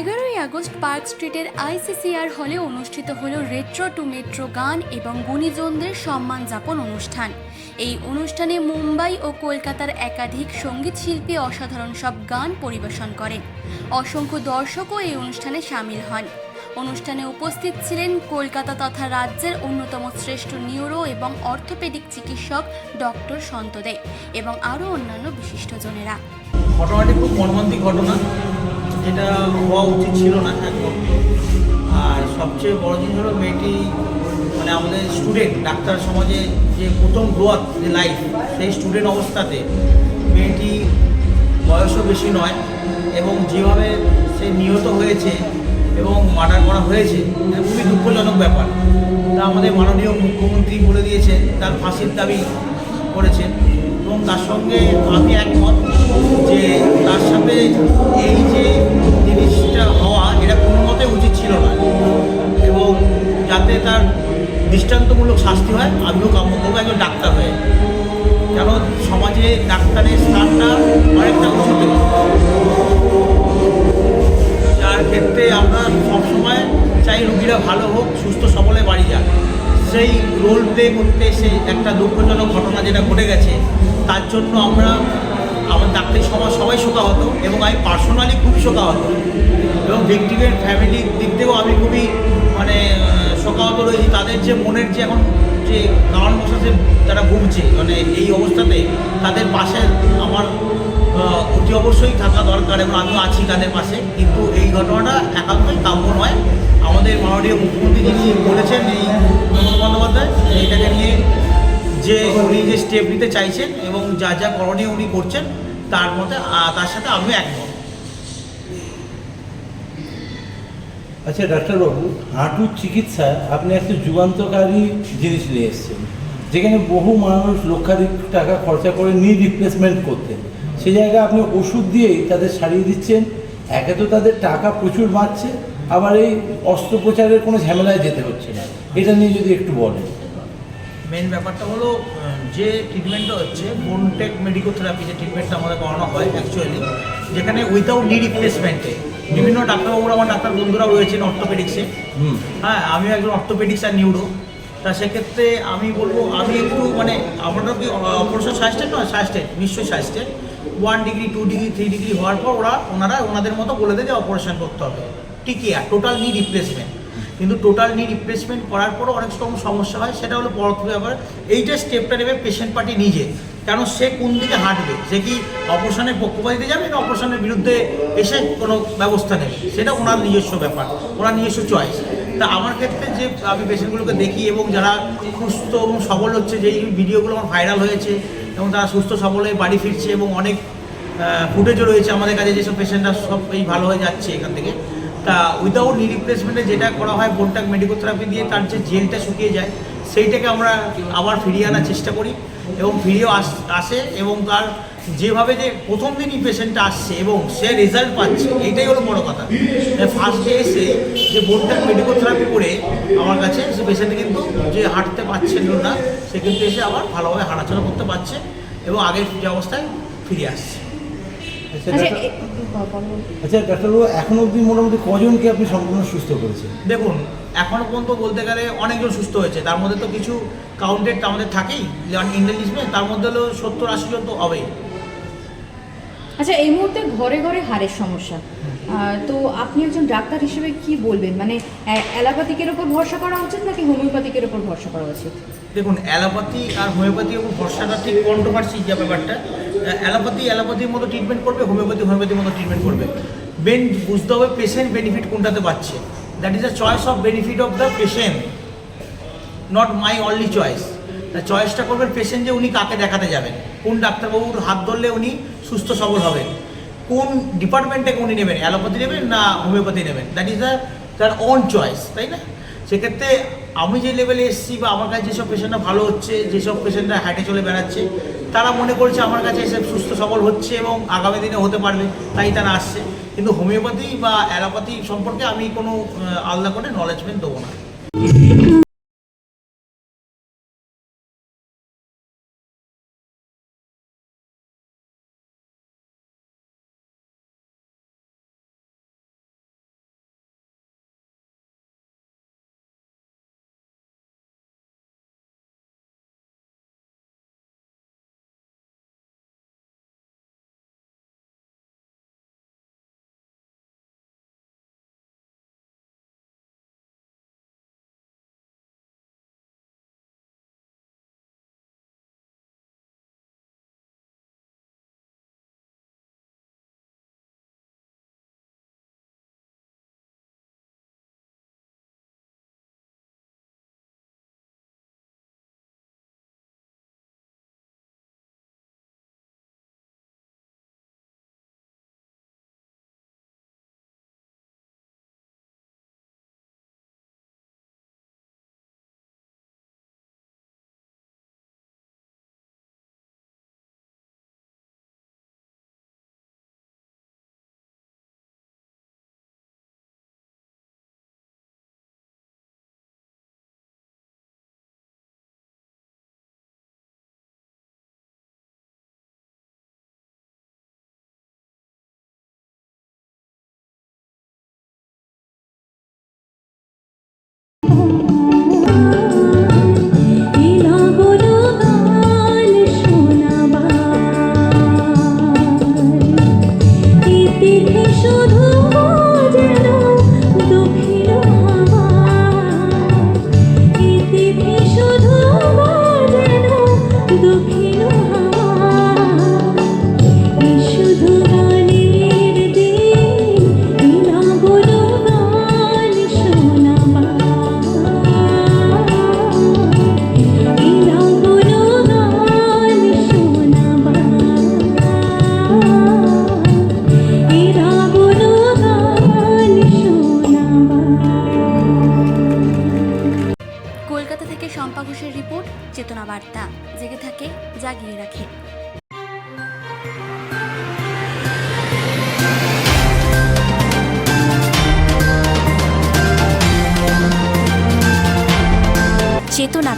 এগারোই August park স্ট্রিটের ICCR হলে অনুষ্ঠিত হল রেট্রো টু মেট্রো গান এবং গুণীজনদের সম্মান যাপন অনুষ্ঠান। এই অনুষ্ঠানে মুম্বাই ও কলকাতার একাধিক সংগীত শিল্পী অসাধারণ সব গান পরিবেশন করেন। অসংখ্য দর্শকও এই অনুষ্ঠানে সামিল হন। অনুষ্ঠানে উপস্থিত ছিলেন কলকাতা তথা রাজ্যের অন্যতম শ্রেষ্ঠ নিউরো এবং অর্থোপেডিক চিকিৎসক ডক্টর সন্ত দে এবং আরও অন্যান্য বিশিষ্টজনেরা। ঘটনাটি খুব মর্মান্তিক ঘটনা। যেটা হওয়া উচিত ছিল না একদম আর সবচেয়ে বড় জিনিস হলো মেয়েটি মানে আমাদের স্টুডেন্ট ডাক্তার সমাজে যে প্রথম গ্রোথ যে লাইফ সেই স্টুডেন্ট অবস্থাতে মেয়েটি বয়সও বেশি নয় এবং যেভাবে সে নিহত হয়েছে এবং মার্ডার করা হয়েছে, এটা খুবই দুঃখজনক ব্যাপার। তা আমাদের মাননীয় মুখ্যমন্ত্রী বলে দিয়েছেন তার ফাঁসির দাবি করেছেন এবং তার সঙ্গে আমি একমত যে তার সাথে এই যে জিনিসটা হওয়া, এটা কোনো মতে উচিত ছিল না। এবং যাতে তার দৃষ্টান্তমূলক শাস্তি হয়, আমিও কাম্য করব, একজন ডাক্তার হয়ে। কেন সমাজে ডাক্তারের স্থানটা অনেকটা উঁচুতে যার ক্ষেত্রে আমরা সবসময় চাই রুগীরা ভালো হোক, সুস্থ সবলে বাড়ি যাক। সেই রোল প্লে করতে সেই একটা দুঃখজনক ঘটনা যেটা ঘটে গেছে, তার জন্য আমরা আমার ডাক্তারি সমাজ সবাই শোকাহত এবং আমি পার্সোনালি খুব শোকাহত এবং ভিক্টিমের ফ্যামিলির দিক থেকেও আমি খুবই মানে শোকাহত রয়েছি তাদের যে মনের যে এখন যে কারণ বসাতে তারা ভুগছে মানে এই অবস্থাতে তাদের পাশে আমার অতি অবশ্যই থাকা দরকার এবং আমিও আছি তাদের পাশে। কিন্তু এই ঘটনাটা একান্তই কাম্য নয়। আমাদের মাননীয় মুখ্যমন্ত্রী যিনি বলেছেন এই মমতা বন্দ্যোপাধ্যায়, এইটাকে যে উনি যে স্টেপ নিতে চাইছেন এবং যা যা করণীয় উনি করছেন, তার মধ্যে তার সাথে আমিও একমত। আচ্ছা ডাক্তারবাবু হাঁটুর চিকিৎসায় আপনি একটা যুগান্তকারী জিনিস নিয়ে এসেছেন, যেখানে বহু মানুষ লক্ষাধিক টাকা খরচা করে নি রিপ্লেসমেন্ট করতেন। সে জায়গায় আপনি ওষুধ দিয়েই তাদের সারিয়ে দিচ্ছেন, একে তো তাদের টাকা প্রচুর বাঁচছে আবার এই অস্ত্রোপচারের কোনো ঝামেলায় যেতে হচ্ছে না। এটা নিয়ে যদি একটু বলেন। মেন ব্যাপারটা হলো যে ট্রিটমেন্টটা হচ্ছে বোনটেক মেডিকো থেরাপি যে ট্রিটমেন্টটা আমাদের করানো হয় অ্যাকচুয়ালি যেখানে উইদাউট নি রিপ্লেসমেন্টে বিভিন্ন ডাক্তারবাবুরা আমার ডাক্তার বন্ধুরাও রয়েছেন অর্থোপেডিক্সে হ্যাঁ আমিও একজন অর্থোপেডিক্স আর নিউরো তা সেক্ষেত্রে আমি বলব আমি একটু মানে আপনারা কি অপারেশন সাজেস্টেড নয় সাজেস্টেড নিশ্চয়ই suggested one degree two degree three degree হওয়ার পর ওরা ওনারা ওনাদের মতো বলে দেয় যে অপারেশন করতে হবে। ঠিকই আর টোটাল নি রিপ্লেসমেন্ট কিন্তু টোটাল নি রিপ্লেসমেন্ট করার পরও অনেক রকম সমস্যা হয়। সেটা হলো পরবর্তী ব্যাপার এইটা স্টেপটা নেবে পেশেন্ট পার্টি নিজে। কেন সে কোন দিকে হাঁটবে? সে কি অপারেশনের পক্ষপাতিতে যাবে না অপারেশনের বিরুদ্ধে এসে কোনো ব্যবস্থা নেবে? সেটা ওনার নিজস্ব ব্যাপার, ওনার নিজস্ব চয়েস তা আমার ক্ষেত্রে যে আমি পেশেন্টগুলোকে দেখি এবং যারা সুস্থ এবং সবল হচ্ছে, যেই ভিডিওগুলো আমার ভাইরাল হয়েছে এবং তারা সুস্থ সবল হয়ে বাড়ি ফিরছে এবং অনেক ফুটেজও রয়েছে আমাদের কাছে, যেসব পেশেন্টরা সব এই ভালো হয়ে যাচ্ছে এখান থেকে। তা উইদাউট নি রিপ্লেসমেন্টে যেটা করা হয় বোনটাক মেডিকো থেরাপি দিয়ে তার যে জেলটা শুকিয়ে যায়, সেইটাকে আমরা আবার ফিরিয়ে আনার চেষ্টা করি এবং ফিরিয়েও আস এবং তার যেভাবে যে প্রথম দিনই পেশেন্টটা আসছে এবং সে রেজাল্ট পাচ্ছে, এইটাই হলো বড় কথা। ফার্স্ট ডে এসে যে বোনটাক মেডিকো থেরাপি করে আমার কাছে, সে পেশেন্ট কিন্তু যে হাঁটতে পারছিল না, সে কিন্তু এসে আবার ভালোভাবে হাঁটাচলা করতে পারছে এবং আগের যে অবস্থায় ফিরে আসছে। আচ্ছা আচ্ছা ডাক্তার- এ- বলো। আচ্ছা ডাক্তারবাবু এখন অবধি মোটামুটি কজনকে আপনি সম্পূর্ণ সুস্থ করেছেন? দেখুন এখনও পর্যন্ত বলতে গেলে অনেকজন সুস্থ হয়েছে। তার মধ্যে তো কিছু কাউন্টেড আমাদের থাকেই যেমন ইন্ডিয়ান তার মধ্যে হলো সত্তর আশি জন তো হবেই আচ্ছা এই মুহূর্তে ঘরে ঘরে হাড়ের সমস্যা। তো আপনি একজন ডাক্তার হিসেবে কি বলবেন? মানে অ্যালোপ্যাথিকের ওপর ভরসা করা উচিত নাকি হোমিওপ্যাথিকের ওপর ভরসা করা উচিত? দেখুন অ্যালোপ্যাথি আর হোমিওপ্যাথির উপর ভরসাটা ঠিক কন্ট্রোভার্সি যে ব্যাপারটা। অ্যালোপ্যাথি, অ্যালোপ্যাথির মতো ট্রিটমেন্ট করবে, হোমিওপ্যাথি, হোমিওপ্যাথির মতো ট্রিটমেন্ট করবে। বেন বুঝতে হবে পেশেন্ট বেনিফিট কোনটাতে পাচ্ছে। That is the choice of benefit of the patient not my only choice তা চয়েসটা করবেন পেশেন্ট যে উনি কাকে দেখাতে যাবেন। কোন ডাক্তারবাবুর হাত ধরলে উনি সুস্থ, সবল হবেন। কোন ডিপার্টমেন্টটাকে উনি নেবেন, অ্যালোপ্যাথি নেবেন না হোমিওপ্যাথি নেবেন। দ্যাট ইজ দ্য তার ওন চয়েস তাই না? সেক্ষেত্রে আমি যে লেভেলে এসেছি বা আমার কাছে যেসব পেশেন্টরা ভালো হচ্ছে, যেসব পেশেন্টরা হাঁটে চলে বেড়াচ্ছে তারা মনে করছে আমার কাছে এসে সুস্থ সবল হচ্ছে এবং আগামী দিনে হতে পারবে, তাই তারা আসছে। কিন্তু হোমিওপ্যাথি বা অ্যালোপ্যাথি সম্পর্কে আমি কোনো আলাদা করে নলেজমেন্ট দেবো না।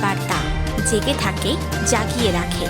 বার্তা জেগে থাকে জাগিয়ে রাখে।